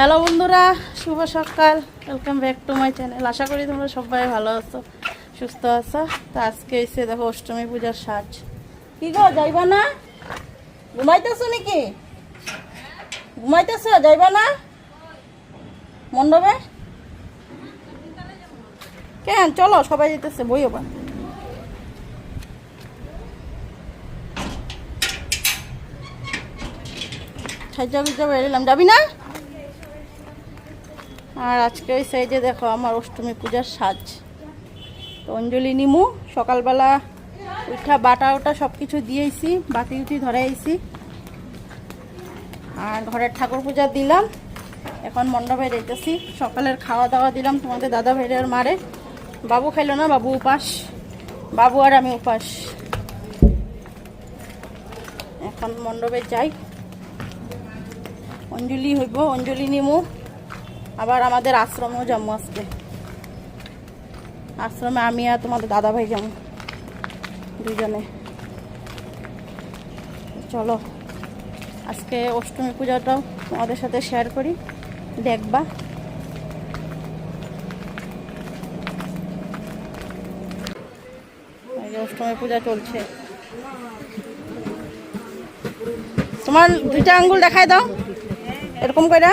Hello বন্ধুরা, শুভ সকাল। Welcome back to my channel আশা করি তোমরা সবাই ভালো আছো, সুস্থ আছো। তো আজকে এসে দেখো অষ্টমী পূজার সাজ। কি গো, যাইবা না? ঘুমাইতেছো নাকি? ঘুমাইতেছ? যাইবা না? মণ্ডপে? কেন? চলো, সবাই যেতেছে বই ওবা সাজা গুজা বেরোলাম যাবি না? আর আজকে ওই সাইডে দেখো আমার অষ্টমী পূজার সাজ। তো অঞ্জলি নিমু, সকালবেলা উঠা বাটা ওটা সব কিছু দিয়েছি বাতি উঠি ধরাইছি। আর ঘরের ঠাকুর পূজা দিলাম, এখন মণ্ডপে যাইতেছি। সকালের খাওয়া দাওয়া দিলাম, তোমাদের দাদা ভাইয়ের মারে। বাবু খাইলো না, বাবু উপাস। বাবু আর আমি উপাস। এখন মণ্ডপে যাই। অঞ্জলি হইব, অঞ্জলি নিমু। আবার আমাদের আশ্রমেও যাব আজকে। আশ্রমে আমি আর তোমাদের দাদা ভাই যাব দুজনে চলো, আজকে অষ্টমী পূজাটাও তোমাদের সাথে শেয়ার করি, দেখবা। অষ্টমী পূজা চলছে। তোমার দুইটা আঙ্গুল দেখাই দাও, এরকম করে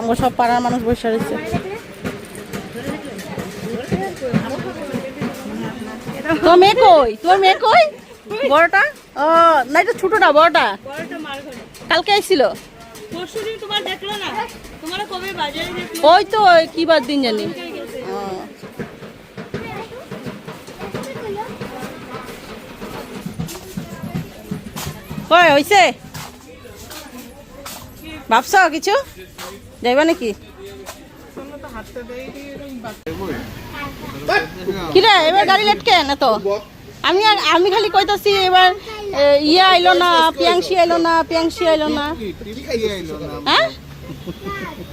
আমরা সব পাড়ার মানুষ বসে রয়েছে। তোমার মেয়ে কই? তোমার মেয়ে কই? বড়টা? ও, না, এটা ছোটটা, বড়টা। কালকে আইছিল না ওই তো কি বার দিন জানি। ও। কই ভাবছ কিছু? যাইবা নাকি? কিরে, এবার গাড়ি লেট কেন এত আমি আর আমি খালি কইতাছি এবার ইয়ে আইলো না, পিয়াংশি আইলো না, পিয়াংশি আইলো না। হ্যাঁ?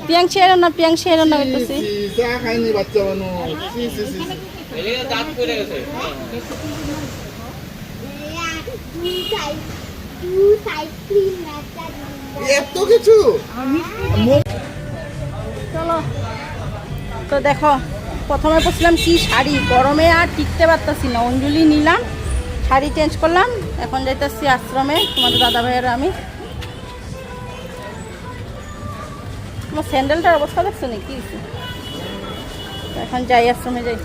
পিয়াংশি আইলো না, পিয়াংশি আইলো না কইতাছি। এত কিছু? চলো। তো দেখো, প্রথমে পড়ছিলাম কি শাড়ি? গরমে আর টিকতে পারতাছি না, অঞ্জলি নিলাম, শাড়ি চেঞ্জ করলাম, এখন যাইতাছি আশ্রমে, তোমাদের দাদা ভাইয়ের আমি। আমার স্যান্ডেলটার অবস্থা দেখছ নাকি? কি এখন যাই আশ্রমে যাই।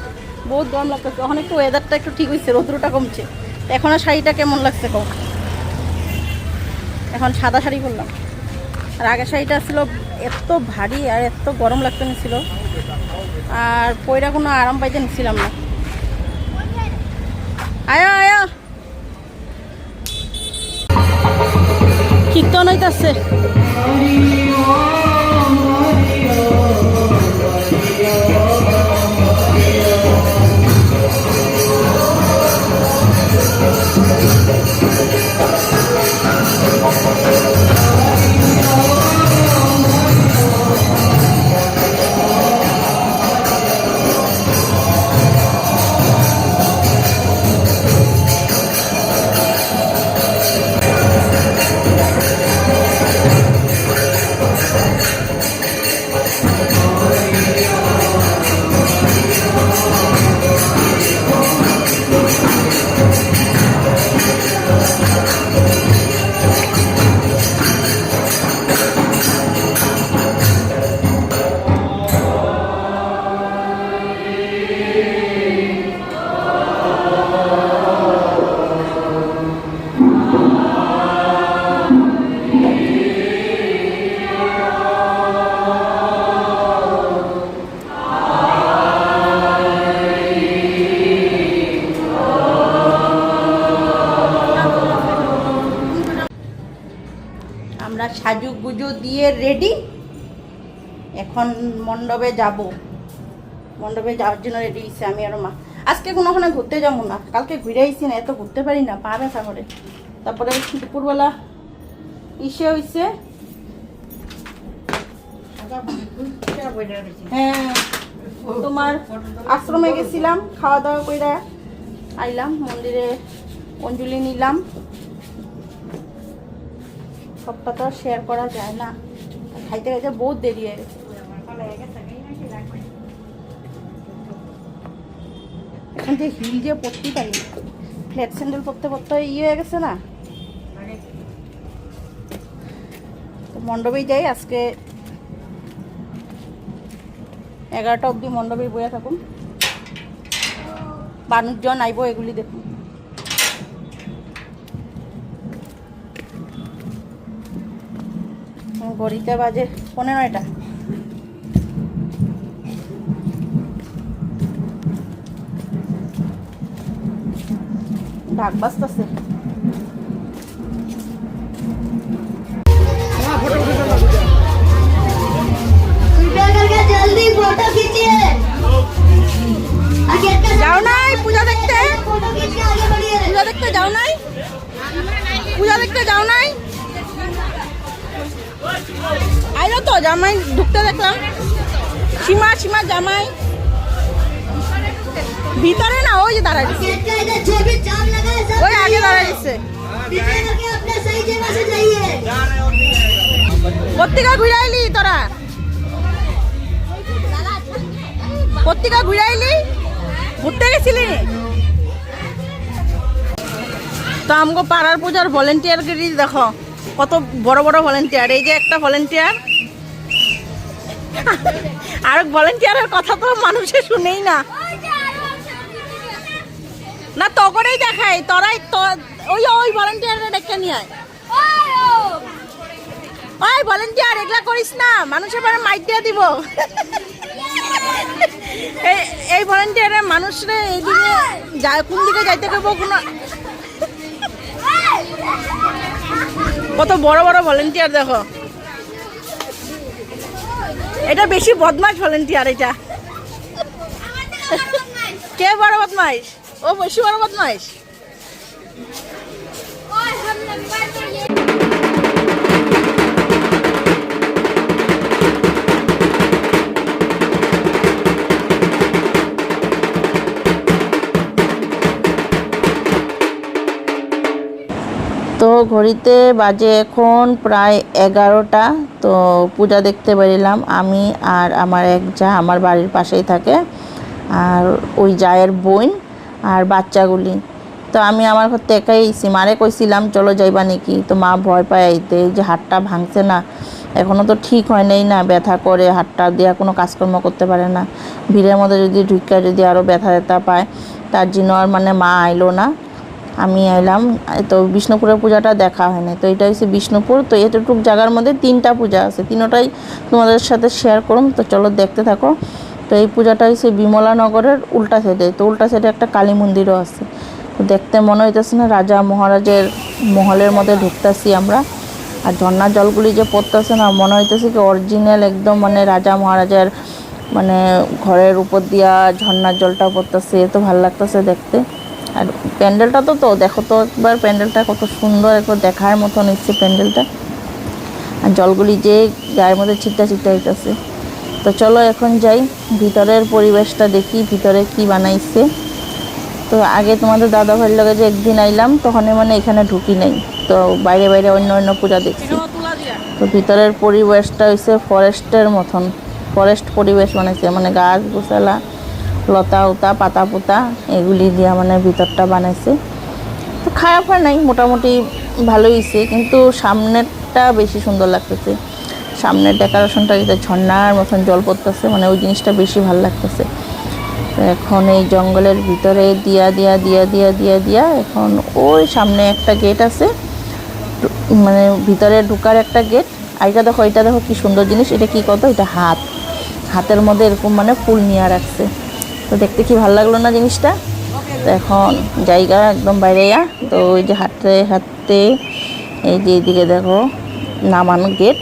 বহুত গরম লাগতেছে, এখন একটু ওয়েদারটা একটু ঠিক হয়েছে, রৌদ্রটা কমছে। এখন আর শাড়িটা কেমন লাগছে কম এখন সাদা শাড়ি পরলাম। আর আগের শাড়িটা ছিল এত ভারী আর এত গরম লাগতে নিছিল। আর পয়রা কোনো আরাম পাইতে নিছিলাম না। আয়া আয়া। কীর্তন হইতাছে। দিয়ে রেডি এখন মণ্ডপে যাব। মণ্ডপে যাওয়ার জন্য রেডি হয়েছে আমি আর মা। আজকে কোনো ওখানে ঘুরতে যাব না। কালকে ঘুরে আইছি না, এত ঘুরতে পারি না, পা ব্যথা করে। তারপরে দুপুরবেলা ইসে হয়েছে হ্যাঁ তোমার আশ্রমে গেছিলাম খাওয়া দাওয়া করে আইলাম, মন্দিরে অঞ্জলি নিলাম। সবটা তো শেয়ার করা যায় না। খাইতে খাইতে বহুত দেরি হয়ে গেছে। এখন যে হিল যে পরতেই পারি ফ্ল্যাট স্যান্ডেল পরতে পরতে ইয়ে হয়ে গেছে না। তো মণ্ডপেই যাই, আজকে এগারোটা অবধি মণ্ডপে বয়ে থাকুন। মানুষজন আইব এগুলি দেখুন। ঘড়িতে বাজে পনেরোটা ঢাক বাজতেছে। জামাই। ভিতরে না, ওই যে দাঁড়ায় পত্রিকা ঘুরাইলি তোরা? পত্রিকা ঘুরাইলি? ঘুরতে গেছিলি? তো আমগো পাড়ার পূজার ভলেন্টিয়ারগিরি দেখো, কত বড় বড় ভলেন্টিয়ার এই যে একটা ভলেন্টিয়ার আর ভলেন্টিয়ারের কথা তো মানুষে শুনেই না। না, তগরেই দেখাই তোরাই ওই ওই ভলেন্টিয়ারে ডেকে নিয়ে ওই ভলেন্টিয়ার এগুলা করিস না। মানুষের পরে মাইক দিয়ে দিব। এই ভলেন্টিয়ারে মানুষরে এইদিকে যায়, কোন দিকে যাইতে কইব কোন কত বড় বড় ভলেন্টিয়ার দেখো। এটা বেশি বদমাস ভলেন্টিয়ার এটা। কে বড় বদমাইশ? ও বেশি বড় বদমাইশ? তো ঘড়িতে বাজে এখন প্রায় এগারোটা, তো পূজা দেখতে বেরিলাম। আমি আর আমার এক যা আমার বাড়ির পাশেই থাকে, আর ওই জায়ের বোন আর বাচ্চাগুলি। তো আমি আমার ঘর একাই মারে কইছিলাম, চলো যাইবা নাকি? তো মা ভয় পায় আইতে যে হাতটা ভাঙছে না এখনও তো ঠিক হয় নাই না, ব্যথা করে, হাতটা দেওয়া কোনো কাজকর্ম করতে পারে না। ভিড়ের মধ্যে যদি ঢুকা যদি আরও ব্যথা ব্যথা পায়, তার জন্য আর মানে মা আইলো না। আমি এলাম, তো বিষ্ণুপুরের পূজাটা দেখা হয় তো এটা হচ্ছে বিষ্ণুপুর, তো এতটুক জায়গার মধ্যে তিনটা পূজা আছে। তিনোটাই তোমাদের সাথে শেয়ার করুন, তো চলো দেখতে থাকো। তো এই পূজাটা হচ্ছে বিমলানগরের উল্টা সাইডে তো উল্টা সাইডে একটা কালী মন্দিরও আছে। তো দেখতে মনে হইতেছে না রাজা মহারাজের মহলের মধ্যে ঢুকতেছি আমরা। আর ঝর্ণার জলগুলি যে পড়তেছে না, মনে হইতেছে কি অরিজিনাল একদম মানে রাজা মহারাজার মানে ঘরের উপর দিয়া ঝর্ণার জলটা পড়তেছে, এত ভালো লাগতেছে দেখতে। আর প্যান্ডেলটা তো তো দেখো তো একবার প্যান্ডেলটা কত সুন্দর একবার দেখার মতন এসছে প্যান্ডেলটা। আর জলগুলি যে গায়ের মধ্যে ছিটটা ছিটটা হইতেছে। তো চলো এখন যাই ভিতরের পরিবেশটা দেখি ভিতরে কি বানাইছে। তো আগে তোমাদের দাদা ভাইয়ের লগে যে একদিন আইলাম তখন মানে এখানে ঢুকি নাই। তো বাইরে বাইরে অন্য অন্য পূজা দেখছি। তো ভিতরের পরিবেশটা হচ্ছে ফরেস্টের মতন। ফরেস্ট পরিবেশ বানাইছে মানে গাছ গোছালা। লতা উতা, পাতা পোতা, এগুলি দিয়া মানে ভিতরটা বানাইছে। তো খারাপ হয় নাই, মোটামুটি ভালোই হয়েছে কিন্তু সামনেরটা বেশি সুন্দর লাগতেছে। সামনের ডেকোরেশনটা যেটা ঝর্ণার মতন জল পড়তেছে মানে ওই জিনিসটা বেশি ভালো লাগতেছে। এখন এই জঙ্গলের ভিতরে দিয়া দিয়া দিয়া দিয়া দিয়া দিয়া, এখন ওই সামনে একটা গেট আছে। মানে ভিতরে ঢুকার একটা গেট। আর এটা দেখো এটা দেখো কি সুন্দর জিনিস, এটা কি কত? এটা হাত। হাতের মধ্যে এরকম মানে ফুল নিয়ে রাখছে। তো দেখতে কি ভালো লাগল না জিনিসটা? তো এখন জায়গা একদম বাইরে যা তো ওই যে হাঁটতে হাঁটতে এই যে এইদিকে দেখো নামানো গেট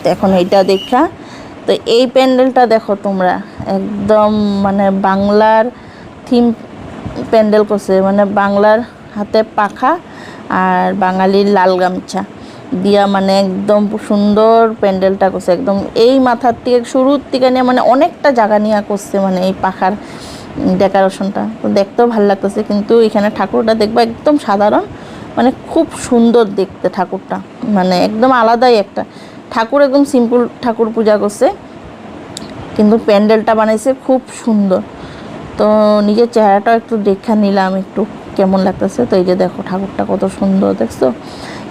তো এখন এইটা দেখা। তো এই প্যান্ডেলটা দেখো তোমরা, একদম মানে বাংলার থিম প্যান্ডেল করছে। মানে বাংলার হাতে পাখা আর বাঙালির লাল গামছা। দিয়া মানে একদম সুন্দর প্যান্ডেলটা করছে, একদম এই মাথার থেকে শুরুর থেকে নিয়ে মানে অনেকটা জায়গা নিয়ে করছে মানে এই পাখার ডেকোরেশনটা। তো দেখতেও ভালো লাগতেছে, কিন্তু এখানে ঠাকুরটা দেখব একদম সাধারণ মানে খুব সুন্দর দেখতে ঠাকুরটা মানে একদম আলাদাই একটা। ঠাকুর একদম সিম্পল ঠাকুর পূজা করছে, কিন্তু প্যান্ডেলটা বানাইছে খুব সুন্দর। তো নিজের চেহারাটাও একটু দেখা নিলাম একটু। কেমন লাগতেছে? তো এই যে দেখো ঠাকুরটা কত সুন্দর, দেখছ?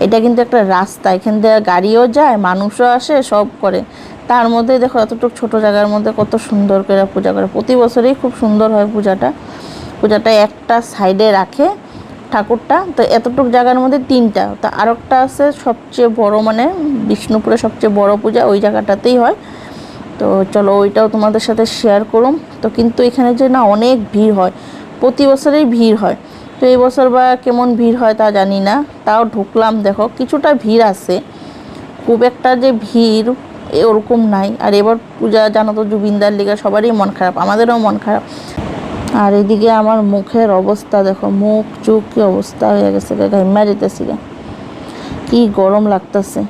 এটা কিন্তু একটা রাস্তা, এখান দিয়ে গাড়িও যায়, মানুষও আসে, সব করে। তার মধ্যে দেখো এতটুকু ছোট জায়গার মধ্যে কত সুন্দর করে পূজা করে। প্রতি বছরই খুব সুন্দর হয় পূজাটা। পূজাটা একটা সাইডে রাখে ঠাকুরটা। তো এতটুকু জায়গার মধ্যে তিনটা। তো আরেকটা আছে সবচেয়ে বড় মানে বিষ্ণুপুরে সবচেয়ে বড় পূজা, ওই জায়গাটাতেই হয়। তো চলো ওইটাও তোমাদের সাথে শেয়ার করুম। তো কিন্তু এখানে যে না অনেক ভিড় হয়। প্রতি বছরেই ভিড় হয়। তো এই বছর বা কেমন ভিড় হয় তা জানি না, তাও ঢুকলাম, দেখো কিছুটা ভিড় আছে। খুব একটা যে ভিড় ওরকম নাই, আর এবার পূজা, জানো তো জুবিনদার লিগে সবারই মন খারাপ, আমাদেরও মন খারাপ। আর এদিকে আমার মুখের অবস্থা, দেখো মুখ, চুখ কী অবস্থা হয়ে গেছে ঘাইমা যেতেছি গা। কি গরম লাগতেছে।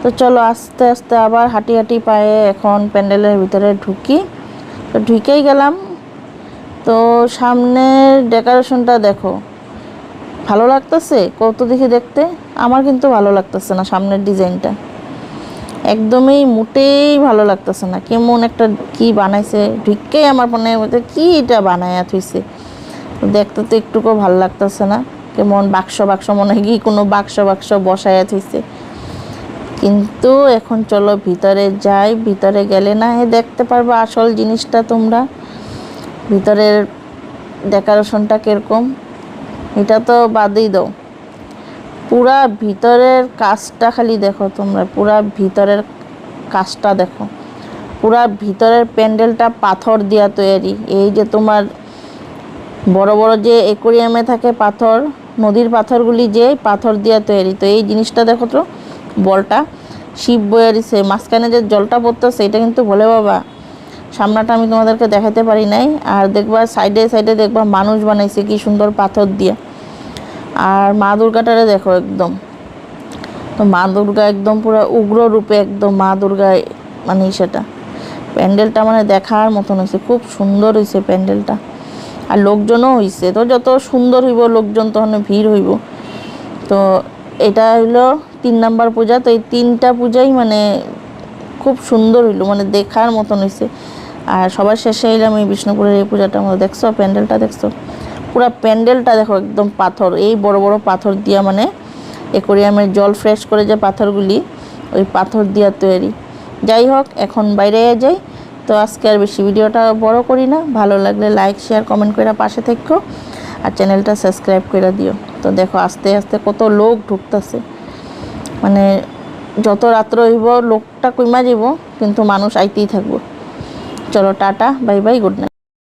তো চলো আস্তে আস্তে আবার হাঁটি হাঁটি পায়ে এখন প্যান্ডেলের ভিতরে ঢুকি। তো ঢুকেই গেলাম তো সামনের ডেকোরেশনটা দেখো। ভালো লাগতেছে? কত দেখি দেখতে? আমার কিন্তু ভালো লাগতেছে না সামনের ডিজাইনটা। একদমই মোটেই ভালো লাগতেছে না। কেমন একটা কি বানাইছে? ঢুকেই আমার মনে হচ্ছে কি এটা বানায়া থুইছে? দেখতে তো একটুকুও ভালো লাগতেছে না। কেমন বাক্স বাক্স মনে হয় কি কোনো বাক্স বাক্স বসায়া থুইছে। কিন্তু এখন চলো ভিতরে যাই। ভিতরে গেলে না দেখতে পারবে আসল জিনিসটা তোমরা। ভিতরের ডেকোরেশনটা কীরকম, এটা তো বাদই দাও। পুরা ভিতরের কাজটা খালি দেখো তোমরা, পুরা ভিতরের কাজটা দেখো। পুরা ভিতরের প্যান্ডেলটা পাথর দিয়া তৈরি। এই যে তোমার বড় বড় যে একুরিয়ামে থাকে পাথর, নদীর পাথরগুলি যে পাথর দিয়া তৈরি। তো এই জিনিসটা দেখো তো, বলটা শিব বয়ারিছে মাঝখানে যে জলটা পড়তো এটা কিন্তু বলে বাবা সামনাটা আমি তোমাদেরকে দেখাতে পারি নাই। আর দেখবা সাইডে সাইডে দেখবা মানুষ বানাইছে কি সুন্দর পাথর দিয়ে। আর মা দুর্গাটারে দেখো একদম। তো মা দুর্গা একদম পুরো উগ্র রূপে একদম মা দুর্গা মানে সেটা। প্যান্ডেলটা মানে দেখার মতন হয়েছে খুব সুন্দর হয়েছে প্যান্ডেলটা। আর লোকজনও হয়েছে তো যত সুন্দর হইব লোকজন তখন ভিড় হইব। তো এটা হইল তিন নাম্বার পূজা, তো এই তিনটা পূজাই মানে খুব সুন্দর হইল মানে দেখার মতন হয়েছে আর সবার শেষে এলাম এই বিষ্ণুপুরের এই পূজাটা আমরা দেখছ, প্যান্ডেলটা দেখছ? পুরো প্যান্ডেলটা দেখো, একদম পাথর। এই বড় বড় পাথর দিয়া মানে একুরিয়ামের জল ফ্রেশ করে যে পাথরগুলি, ওই পাথর দিয়া তৈরি। যাই হোক, এখন বাইরে যাই। তো আজকে আর বেশি ভিডিওটা বড় করি না। ভালো লাগলে লাইক শেয়ার কমেন্ট করে পাশে থেকো। আর চ্যানেলটা সাবস্ক্রাইব করে দিও। তো দেখো, আস্তে আস্তে কত লোক ঢুকতেছে। মানে যত রাত্র হইব, লোকটা কইমা যাব কিন্তু মানুষ আইতেই থাকব। चलो tata bye bye good night.